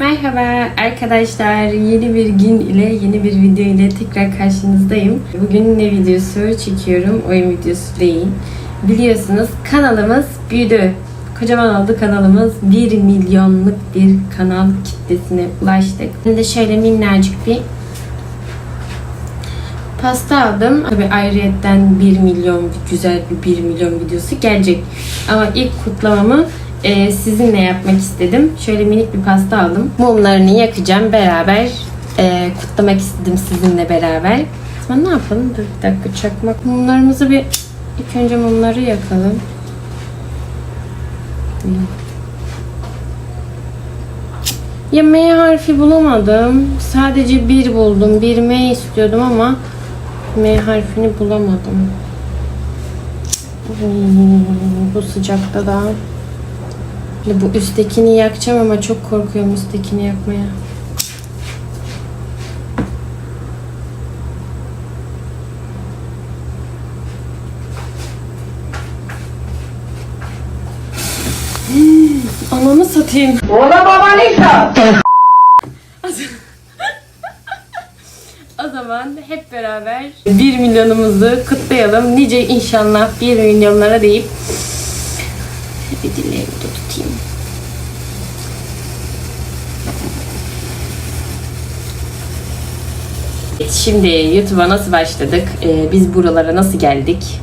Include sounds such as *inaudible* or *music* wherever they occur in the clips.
Merhaba arkadaşlar. Yeni bir gün ile yeni bir video ile tekrar karşınızdayım. Bugün ne videosu çekiyorum? Oyun videosu değil. Biliyorsunuz kanalımız büyüdü. Kocaman oldu kanalımız. 1 milyonluk bir kanal kitlesine ulaştık. Şimdi de şöyle minnacık bir pasta aldım. Tabii ayrıyetten 1 milyon güzel bir 1 milyon videosu gelecek. Ama ilk kutlamamı e, sizinle yapmak istedim. Şöyle minik bir pasta aldım. Mumlarını yakacağım beraber. e, kutlamak istedim sizinle beraber. Sonra ne yapalım? Dur bir dakika çakmak. Mumlarımızı bir ilk önce mumları yakalım. Ya M harfi bulamadım. Sadece bir buldum. Bir M istiyordum ama M harfini bulamadım. Hmm, Bu sıcakta da. Bu üsttekini yakacağım ama çok korkuyorum üsttekini yakmaya. Ananı satayım. Ola babanıysa. *laughs* O zaman hep beraber 1 milyonumuzu kutlayalım. Nice inşallah 1 milyonlara deyip bir dileğimi de tutayım. Şimdi YouTube'a nasıl başladık? Ee, biz buralara nasıl geldik?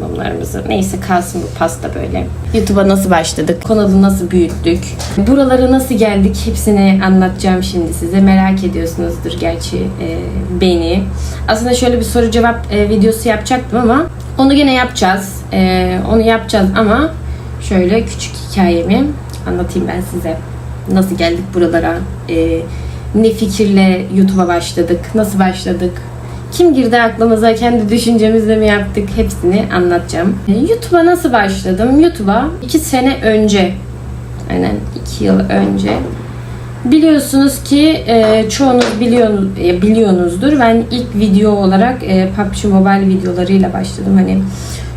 Mumlarımızı. Neyse kalsın bu pasta böyle. YouTube'a nasıl başladık? Kanalı nasıl büyüttük? Buralara nasıl geldik? Hepsini anlatacağım şimdi size. Merak ediyorsunuzdur gerçi e, beni. Aslında şöyle bir soru cevap e, videosu yapacaktım ama onu yine yapacağız. E, onu yapacağız ama şöyle küçük hikayemi anlatayım ben size. Nasıl geldik buralara? E, ne fikirle YouTube'a başladık? Nasıl başladık? Kim girdi aklımıza? Kendi düşüncemizle mi yaptık? Hepsini anlatacağım. E, YouTube'a nasıl başladım? YouTube'a 2 sene önce aynen 2 yıl önce Biliyorsunuz ki e, çoğunuz biliyor, e, biliyorsunuzdur. Ben ilk video olarak e, PUBG Mobile videolarıyla başladım. Hani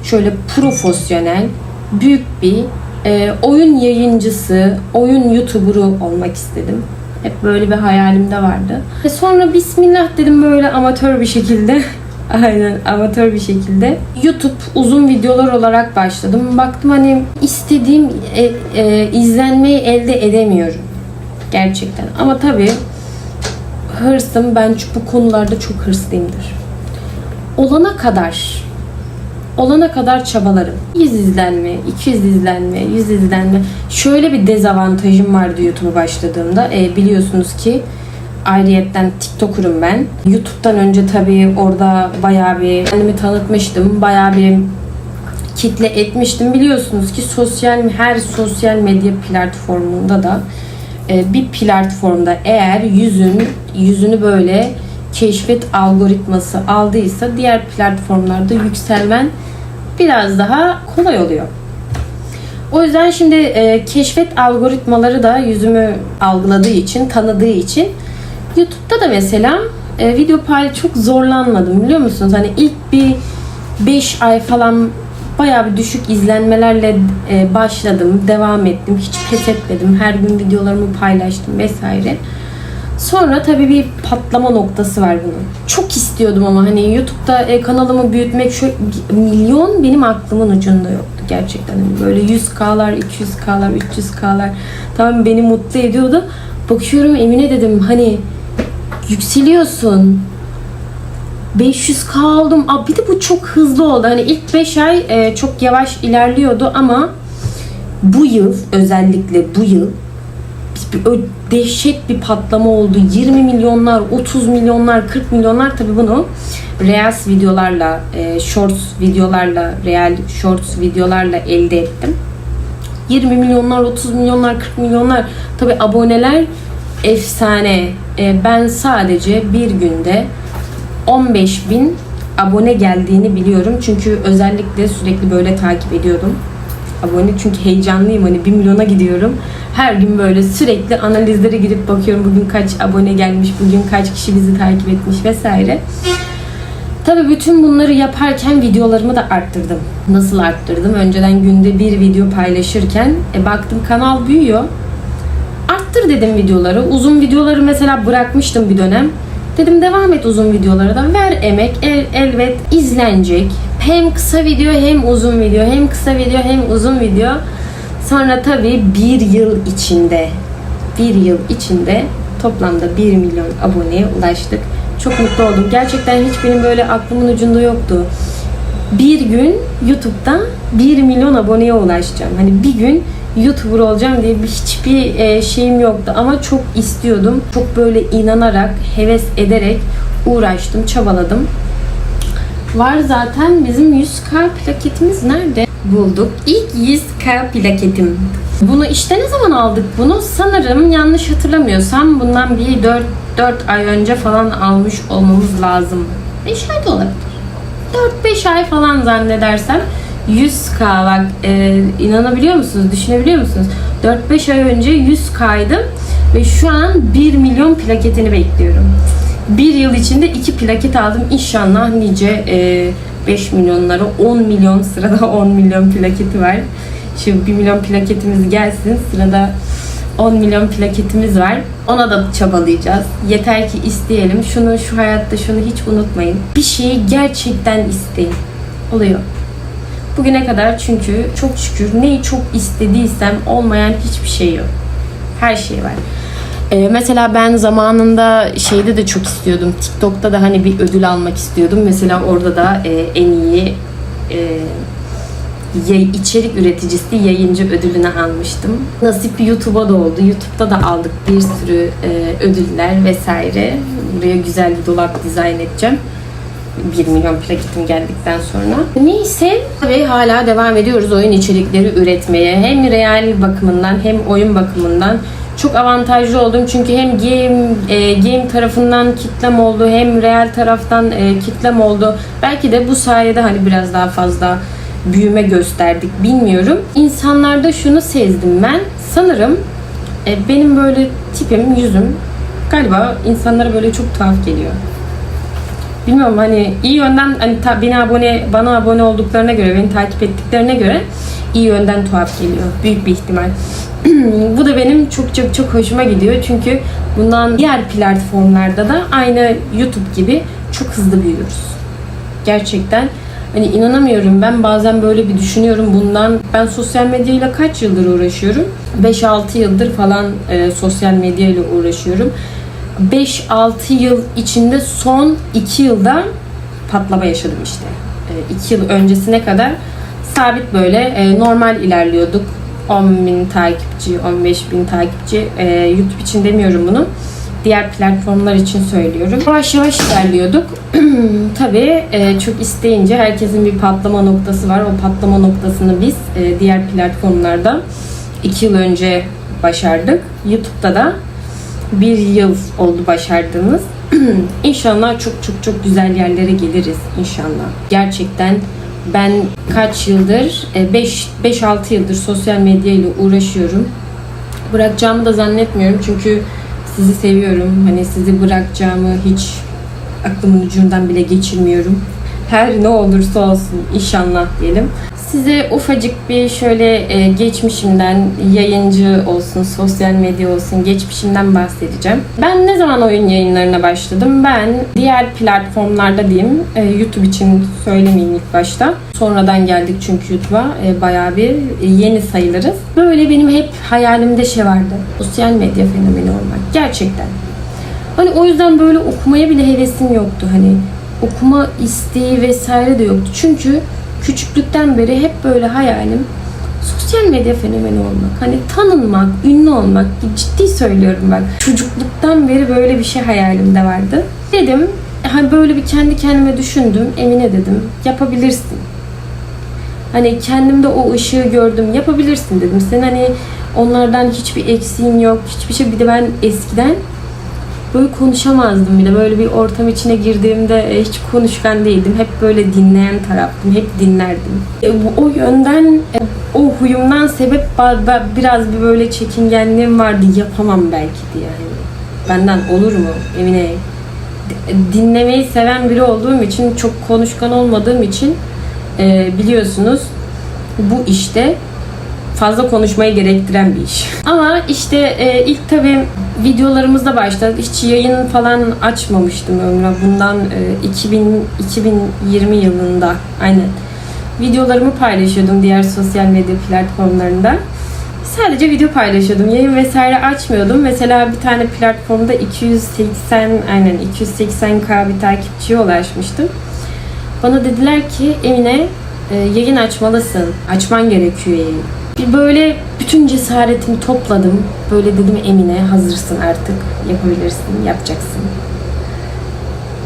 şöyle profesyonel, büyük bir e, oyun yayıncısı, oyun YouTuber'ı olmak istedim. Hep böyle bir hayalimde vardı. Ve sonra bismillah dedim böyle amatör bir şekilde. *laughs* Aynen amatör bir şekilde. YouTube uzun videolar olarak başladım. Baktım hani istediğim e, e, izlenmeyi elde edemiyorum. Gerçekten. Ama tabii hırsım ben bu konularda çok hırslıyımdır. Olana kadar olana kadar çabalarım. 100 izlenme, 200 izlenme, 100 izlenme. Şöyle bir dezavantajım vardı YouTube'a başladığımda. E, biliyorsunuz ki ayrıyetten TikToker'ım ben. YouTube'dan önce tabii orada bayağı bir kendimi tanıtmıştım. Bayağı bir kitle etmiştim. Biliyorsunuz ki sosyal her sosyal medya platformunda da e, bir platformda eğer yüzün yüzünü böyle keşfet algoritması aldıysa diğer platformlarda yükselmen biraz daha kolay oluyor. O yüzden şimdi e, keşfet algoritmaları da yüzümü algıladığı için, tanıdığı için YouTube'da da mesela e, video paylaş çok zorlanmadım biliyor musunuz? Hani ilk bir 5 ay falan bayağı bir düşük izlenmelerle e, başladım, devam ettim. Hiç pes etmedim. Her gün videolarımı paylaştım vesaire. Sonra tabii bir patlama noktası var bunun. Çok istiyordum ama hani YouTube'da e, kanalımı büyütmek şu milyon benim aklımın ucunda yoktu gerçekten. Hani böyle 100K'lar, 200K'lar, 300K'lar tamam beni mutlu ediyordu. Bakıyorum Emine dedim hani yükseliyorsun. 500k aldım. Aa, bir de bu çok hızlı oldu. Hani ilk 5 ay e, çok yavaş ilerliyordu ama bu yıl özellikle bu yıl dehşet bir patlama oldu. 20 milyonlar, 30 milyonlar, 40 milyonlar tabi bunu Reels videolarla, e, Shorts videolarla, Real Shorts videolarla elde ettim. 20 milyonlar, 30 milyonlar, 40 milyonlar. Tabi aboneler efsane. E, ben sadece bir günde 15 bin abone geldiğini biliyorum. Çünkü özellikle sürekli böyle takip ediyordum. Abone çünkü heyecanlıyım hani 1 milyona gidiyorum. Her gün böyle sürekli analizlere girip bakıyorum bugün kaç abone gelmiş, bugün kaç kişi bizi takip etmiş vesaire. Tabii bütün bunları yaparken videolarımı da arttırdım. Nasıl arttırdım? Önceden günde bir video paylaşırken e, baktım kanal büyüyor. Arttır dedim videoları. Uzun videoları mesela bırakmıştım bir dönem. Dedim devam et uzun videolara da. Ver emek. El, elbet izlenecek. Hem kısa video hem uzun video. Hem kısa video hem uzun video. Sonra tabii bir yıl içinde bir yıl içinde toplamda 1 milyon aboneye ulaştık. Çok mutlu oldum. Gerçekten hiç benim böyle aklımın ucunda yoktu. Bir gün YouTube'da 1 milyon aboneye ulaşacağım. Hani bir gün YouTuber olacağım diye bir hiçbir e, şeyim yoktu ama çok istiyordum. Çok böyle inanarak, heves ederek uğraştım, çabaladım. Var zaten bizim 100k plaketimiz nerede? Bulduk. İlk 100k plaketim. Bunu işte ne zaman aldık bunu? Sanırım yanlış hatırlamıyorsam bundan bir 4 4 ay önce falan almış olmamız lazım. 5 ay da olabilir. 4-5 ay falan zannedersem 100k bak e, inanabiliyor musunuz? Düşünebiliyor musunuz? 4-5 ay önce 100k'ydım ve şu an 1 milyon plaketini bekliyorum. Bir yıl içinde iki plaket aldım. İnşallah nice e, 5 milyonlara 10 milyon sırada 10 milyon plaketi var. Şimdi 1 milyon plaketimiz gelsin. Sırada 10 milyon plaketimiz var. Ona da çabalayacağız. Yeter ki isteyelim. Şunu şu hayatta şunu hiç unutmayın. Bir şeyi gerçekten isteyin. Oluyor. Bugüne kadar çünkü çok şükür neyi çok istediysem olmayan hiçbir şey yok. Her şey var. Ee, mesela ben zamanında şeyde de çok istiyordum. TikTok'ta da hani bir ödül almak istiyordum. Mesela orada da e, en iyi e, içerik üreticisi yayıncı ödülünü almıştım. Nasip YouTube'a da oldu. YouTube'da da aldık bir sürü e, ödüller vesaire. Buraya güzel bir dolap dizayn edeceğim. 1 milyon plaketim geldikten sonra. Neyse tabii hala devam ediyoruz oyun içerikleri üretmeye. Hem real bakımından hem oyun bakımından çok avantajlı oldum çünkü hem game e, game tarafından kitlem oldu hem real taraftan e, kitlem oldu. Belki de bu sayede hani biraz daha fazla büyüme gösterdik bilmiyorum. İnsanlarda şunu sezdim ben. Sanırım e, benim böyle tipim, yüzüm galiba insanlara böyle çok tuhaf geliyor. Bilmiyorum hani iyi yönden hani ta, beni abone bana abone olduklarına göre beni takip ettiklerine göre iyi yönden tuhaf geliyor. Büyük bir ihtimal. *clears throat* Bu da benim çok çok çok hoşuma gidiyor. Çünkü bundan diğer platformlarda da aynı YouTube gibi çok hızlı büyüyoruz. Gerçekten hani inanamıyorum ben bazen böyle bir düşünüyorum bundan ben sosyal medyayla kaç yıldır uğraşıyorum 5-6 yıldır falan e, sosyal medyayla uğraşıyorum 5-6 yıl içinde son 2 yılda patlama yaşadım işte. 2 yıl öncesine kadar sabit böyle e, normal ilerliyorduk. 10 bin takipçi, 15 bin takipçi. E, YouTube için demiyorum bunu. Diğer platformlar için söylüyorum. Yavaş yavaş ilerliyorduk. *clears throat* Tabii e, çok isteyince herkesin bir patlama noktası var. O patlama noktasını biz e, diğer platformlarda 2 yıl önce başardık. YouTube'da da bir yıl oldu başardığımız. *clears throat* İnşallah çok çok çok güzel yerlere geliriz inşallah. Gerçekten ben kaç yıldır 5 5 6 yıldır sosyal medya ile uğraşıyorum. Bırakacağımı da zannetmiyorum çünkü sizi seviyorum. Hani sizi bırakacağımı hiç aklımın ucundan bile geçirmiyorum. Her ne olursa olsun inşallah diyelim. Size ufacık bir şöyle e, geçmişimden, yayıncı olsun, sosyal medya olsun geçmişimden bahsedeceğim. Ben ne zaman oyun yayınlarına başladım? Ben diğer platformlarda diyeyim, e, YouTube için söylemeyeyim ilk başta. Sonradan geldik çünkü YouTube'a e, bayağı bir yeni sayılırız. Böyle benim hep hayalimde şey vardı. Sosyal medya fenomeni olmak. Gerçekten. Hani o yüzden böyle okumaya bile hevesim yoktu. Hani okuma isteği vesaire de yoktu. Çünkü küçüklükten beri hep böyle hayalim sosyal medya fenomeni olmak. Hani tanınmak, ünlü olmak. Ciddi söylüyorum bak. Çocukluktan beri böyle bir şey hayalimde vardı. Dedim, hani böyle bir kendi kendime düşündüm. Emine dedim, yapabilirsin. Hani kendimde o ışığı gördüm. Yapabilirsin dedim. Sen hani onlardan hiçbir eksiğin yok. Hiçbir şey. Bir de ben eskiden böyle konuşamazdım bile. Böyle bir ortam içine girdiğimde e, hiç konuşkan değildim. Hep böyle dinleyen taraftım. Hep dinlerdim. E, O yönden, e, o huyumdan sebep biraz bir böyle çekingenliğim vardı. Yapamam belki diye. Yani benden olur mu Emine? Dinlemeyi seven biri olduğum için, çok konuşkan olmadığım için biliyorsunuz bu işte fazla konuşmayı gerektiren bir iş. Ama işte e, ilk tabii videolarımızda başta hiç yayın falan açmamıştım ömrüm. Bundan e, 2000 2020 yılında aynen videolarımı paylaşıyordum diğer sosyal medya platformlarında. Sadece video paylaşıyordum. Yayın vesaire açmıyordum. Mesela bir tane platformda 280 aynen 280k bir takipçiye ulaşmıştım. Bana dediler ki Emine e, yayın açmalısın. Açman gerekiyor yayın. Bir böyle bütün cesaretimi topladım. Böyle dedim Emine hazırsın artık. Yapabilirsin, yapacaksın.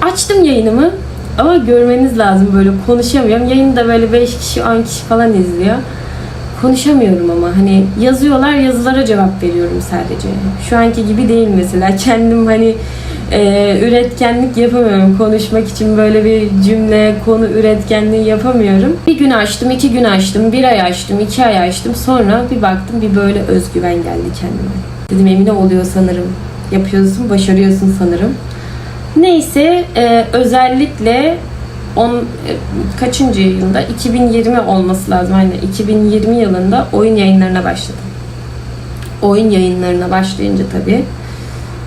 Açtım yayınımı ama görmeniz lazım böyle konuşamıyorum. Yayında böyle 5 kişi 10 kişi falan izliyor. Konuşamıyorum ama hani yazıyorlar yazılara cevap veriyorum sadece. Şu anki gibi değil mesela. Kendim hani e, üretkenlik yapamıyorum. Konuşmak için böyle bir cümle, konu üretkenliği yapamıyorum. Bir gün açtım, iki gün açtım, bir ay açtım, iki ay açtım. Sonra bir baktım bir böyle özgüven geldi kendime. Dedim Emine oluyor sanırım. Yapıyorsun, başarıyorsun sanırım. Neyse e, özellikle on, e, kaçıncı yılında 2020 olması lazım aynen 2020 yılında oyun yayınlarına başladım. Oyun yayınlarına başlayınca tabii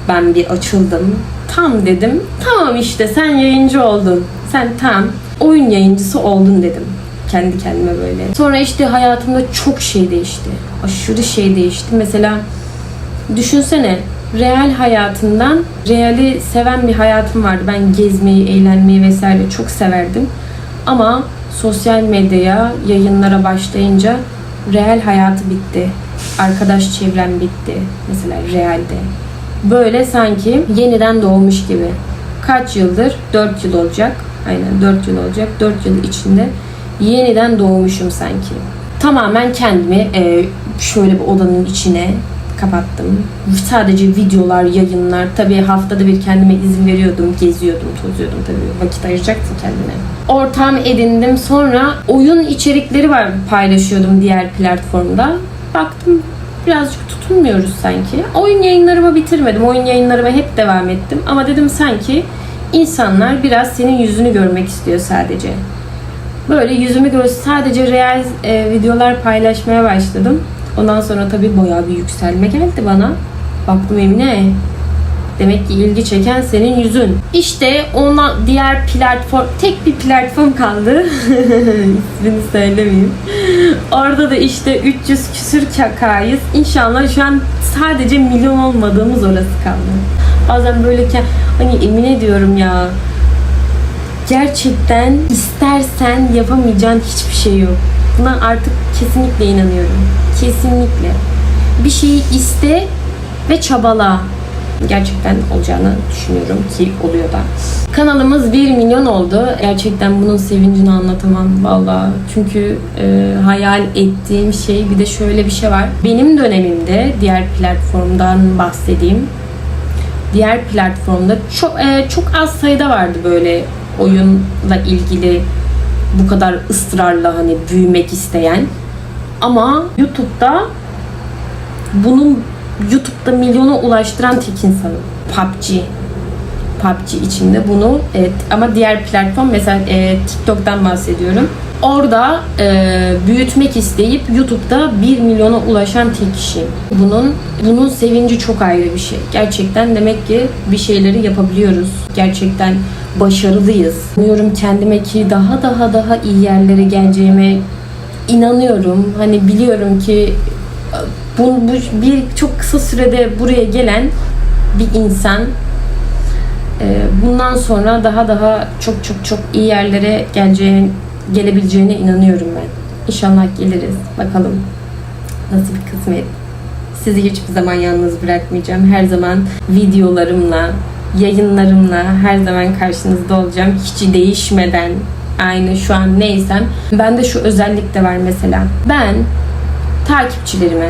ben bir açıldım. Tam dedim. Tamam işte sen yayıncı oldun. Sen tam oyun yayıncısı oldun dedim. Kendi kendime böyle. Sonra işte hayatımda çok şey değişti. Aşırı şey değişti. Mesela düşünsene real hayatından reali seven bir hayatım vardı. Ben gezmeyi, eğlenmeyi vesaire çok severdim. Ama sosyal medyaya, yayınlara başlayınca real hayatı bitti. Arkadaş çevrem bitti. Mesela realde. Böyle sanki yeniden doğmuş gibi. Kaç yıldır? 4 yıl olacak. Aynen 4 yıl olacak. 4 yıl içinde yeniden doğmuşum sanki. Tamamen kendimi e, şöyle bir odanın içine kapattım. Sadece videolar, yayınlar. Tabii haftada bir kendime izin veriyordum. Geziyordum, tozuyordum tabii. Vakit ayıracaksın kendine. Ortam edindim. Sonra oyun içerikleri var paylaşıyordum diğer platformda. Baktım birazcık tutunmuyoruz sanki. Oyun yayınlarımı bitirmedim. Oyun yayınlarıma hep devam ettim. Ama dedim sanki insanlar biraz senin yüzünü görmek istiyor sadece. Böyle yüzümü gör sadece real e, videolar paylaşmaya başladım. Ondan sonra tabii bayağı bir yükselme geldi bana. Baktım Emine Demek ki ilgi çeken senin yüzün. İşte ona diğer platform, tek bir platform kaldı. *laughs* İsmini söylemeyeyim. Orada da işte 300 küsür kakayız. İnşallah şu an sadece milyon olmadığımız orası kaldı. Bazen böyle ke- hani emin ediyorum ya. Gerçekten istersen yapamayacağın hiçbir şey yok. Buna artık kesinlikle inanıyorum. Kesinlikle. Bir şeyi iste ve çabala gerçekten olacağını düşünüyorum ki oluyor da. Kanalımız 1 milyon oldu. Gerçekten bunun sevincini anlatamam valla. Çünkü e, hayal ettiğim şey bir de şöyle bir şey var. Benim dönemimde diğer platformdan bahsedeyim. Diğer platformda çok e, çok az sayıda vardı böyle oyunla ilgili bu kadar ısrarla hani büyümek isteyen. Ama YouTube'da bunun YouTube'da milyona ulaştıran tek insanım. PUBG. PUBG içinde bunu evet, ama diğer platform mesela e, TikTok'tan bahsediyorum. Orada e, büyütmek isteyip YouTube'da 1 milyona ulaşan tek kişiyim. Bunun bunun sevinci çok ayrı bir şey. Gerçekten demek ki bir şeyleri yapabiliyoruz. Gerçekten başarılıyız. Umuyorum kendime ki daha daha daha iyi yerlere geleceğime inanıyorum. Hani biliyorum ki bu, bu bir çok kısa sürede buraya gelen bir insan e, bundan sonra daha daha çok çok çok iyi yerlere geleceğine, gelebileceğine inanıyorum ben. İnşallah geliriz. Bakalım nasıl bir kısmet. Sizi hiçbir zaman yalnız bırakmayacağım. Her zaman videolarımla, yayınlarımla her zaman karşınızda olacağım. Hiç değişmeden aynı şu an neysem. Bende şu özellik de var mesela. Ben takipçilerime,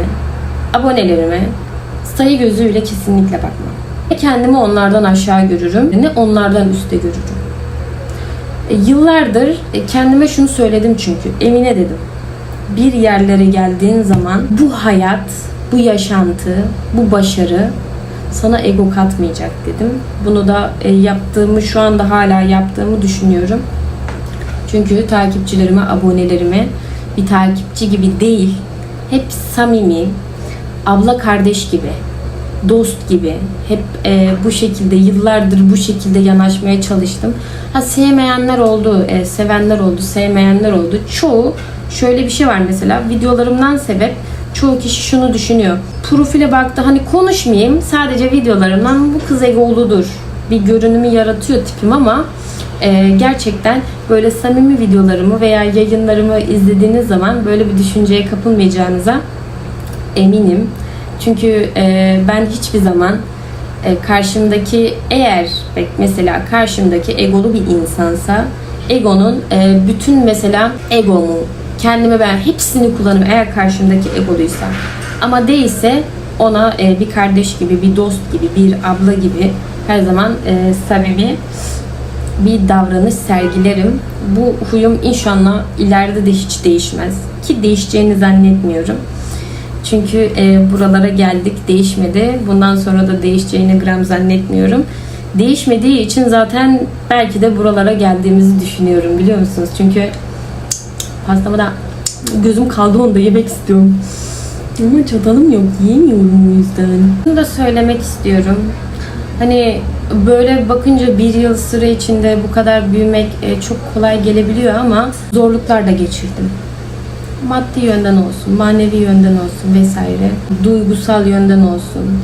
abonelerime sayı gözüyle kesinlikle bakmam. Ne kendimi onlardan aşağı görürüm ne onlardan üstte görürüm. E, yıllardır e, kendime şunu söyledim çünkü Emine dedim. Bir yerlere geldiğin zaman bu hayat, bu yaşantı, bu başarı sana ego katmayacak dedim. Bunu da e, yaptığımı şu anda hala yaptığımı düşünüyorum. Çünkü takipçilerime, abonelerime bir takipçi gibi değil, hep samimi, abla kardeş gibi, dost gibi hep e, bu şekilde yıllardır bu şekilde yanaşmaya çalıştım. Ha sevmeyenler oldu, e, sevenler oldu, sevmeyenler oldu. Çoğu şöyle bir şey var mesela videolarımdan sebep çoğu kişi şunu düşünüyor. Profile baktı hani konuşmayayım sadece videolarımdan bu kız egoludur. Bir görünümü yaratıyor tipim ama e, gerçekten böyle samimi videolarımı veya yayınlarımı izlediğiniz zaman böyle bir düşünceye kapılmayacağınıza eminim. Çünkü e, ben hiçbir zaman e, karşımdaki eğer mesela karşımdaki egolu bir insansa egonun e, bütün mesela egomu kendime ben hepsini kullanırım eğer karşımdaki egoluysa ama değilse ona e, bir kardeş gibi bir dost gibi bir abla gibi her zaman e, samimi bir davranış sergilerim. Bu huyum inşallah ileride de hiç değişmez. Ki değişeceğini zannetmiyorum. Çünkü e, buralara geldik değişmedi. Bundan sonra da değişeceğini gram zannetmiyorum. Değişmediği için zaten belki de buralara geldiğimizi düşünüyorum biliyor musunuz? Çünkü pastamı da gözüm kaldı onda yemek istiyorum. Ama çatalım yok yiyemiyorum o yüzden. Bunu da söylemek istiyorum. Hani böyle bakınca bir yıl süre içinde bu kadar büyümek e, çok kolay gelebiliyor ama zorluklar da geçirdim maddi yönden olsun, manevi yönden olsun vesaire, duygusal yönden olsun,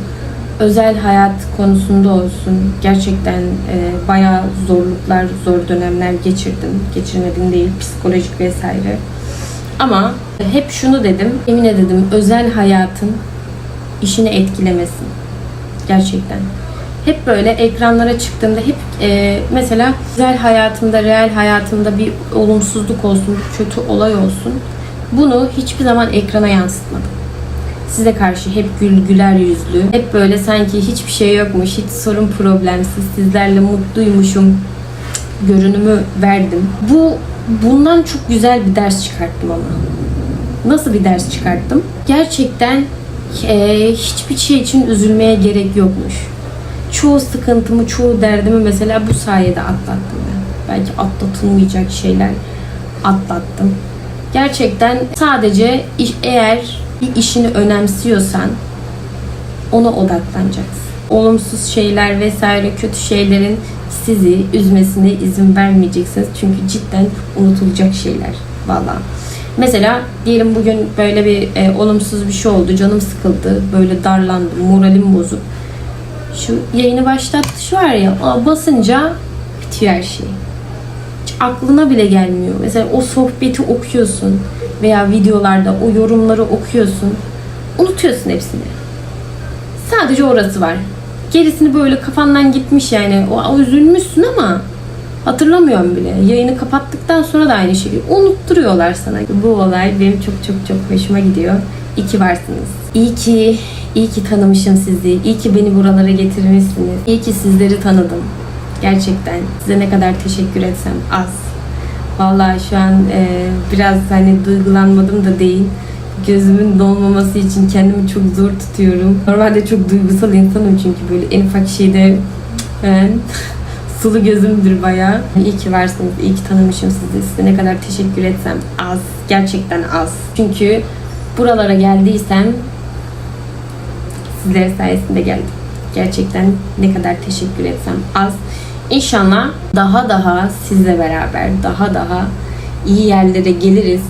özel hayat konusunda olsun gerçekten e, bayağı zorluklar, zor dönemler geçirdim. Geçirmedim değil, psikolojik vesaire. Ama hep şunu dedim, Emine dedim, özel hayatın işini etkilemesin. Gerçekten. Hep böyle ekranlara çıktığımda hep e, mesela özel hayatımda, real hayatımda bir olumsuzluk olsun, kötü olay olsun. Bunu hiçbir zaman ekrana yansıtmadım. Size karşı hep gül, güler yüzlü, hep böyle sanki hiçbir şey yokmuş, hiç sorun problemsiz, sizlerle mutluymuşum görünümü verdim. Bu bundan çok güzel bir ders çıkarttım ama. Nasıl bir ders çıkarttım? Gerçekten e, hiçbir şey için üzülmeye gerek yokmuş. Çoğu sıkıntımı, çoğu derdimi mesela bu sayede atlattım ben. Belki atlatılmayacak şeyler atlattım. Gerçekten sadece eğer bir işini önemsiyorsan ona odaklanacaksın. Olumsuz şeyler vesaire kötü şeylerin sizi üzmesine izin vermeyeceksiniz. Çünkü cidden unutulacak şeyler. Valla. Mesela diyelim bugün böyle bir e, olumsuz bir şey oldu. Canım sıkıldı. Böyle darlandım. Moralim bozuk. Şu yayını başlat şu var ya basınca bitiyor her şey aklına bile gelmiyor. Mesela o sohbeti okuyorsun veya videolarda o yorumları okuyorsun. Unutuyorsun hepsini. Sadece orası var. Gerisini böyle kafandan gitmiş yani. O, o üzülmüşsün ama hatırlamıyorum bile. Yayını kapattıktan sonra da aynı şeyi unutturuyorlar sana. Bu olay benim çok çok çok hoşuma gidiyor. İyi ki varsınız. İyi ki, iyi ki tanımışım sizi. İyi ki beni buralara getirmişsiniz. İyi ki sizleri tanıdım. Gerçekten size ne kadar teşekkür etsem az. Vallahi şu an e, biraz hani duygulanmadım da değil. Gözümün dolmaması için kendimi çok zor tutuyorum. Normalde çok duygusal insanım çünkü böyle en ufak şeyde ben *laughs* sulu gözümdür bayağı. İyi ki varsınız, iyi ki tanımışım sizi. Size ne kadar teşekkür etsem az. Gerçekten az. Çünkü buralara geldiysem sizler sayesinde geldim. Gerçekten ne kadar teşekkür etsem az. İnşallah daha daha sizle beraber daha daha iyi yerlere geliriz.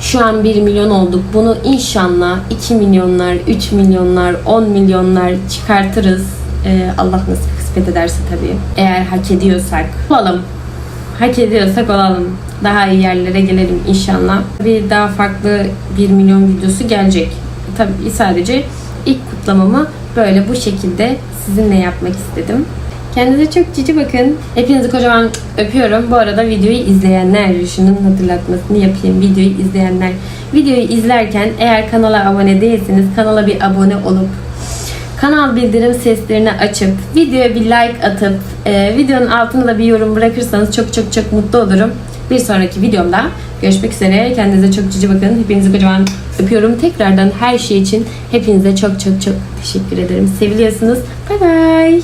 Şu an 1 milyon olduk. Bunu inşallah 2 milyonlar, 3 milyonlar, 10 milyonlar çıkartırız. Ee, Allah nasip kısmet ederse tabii. Eğer hak ediyorsak olalım. Hak ediyorsak olalım. Daha iyi yerlere gelelim inşallah. Bir daha farklı 1 milyon videosu gelecek. Tabii sadece ilk kutlamamı böyle bu şekilde sizinle yapmak istedim. Kendinize çok cici bakın. Hepinizi kocaman öpüyorum. Bu arada videoyu izleyenler, şunun hatırlatmasını yapayım. Videoyu izleyenler, videoyu izlerken eğer kanala abone değilseniz kanala bir abone olup kanal bildirim seslerini açıp videoya bir like atıp e, videonun altına da bir yorum bırakırsanız çok çok çok mutlu olurum. Bir sonraki videomda görüşmek üzere. Kendinize çok cici bakın. Hepinizi kocaman öpüyorum. Tekrardan her şey için hepinize çok çok çok teşekkür ederim. Seviliyorsunuz. Bay bay.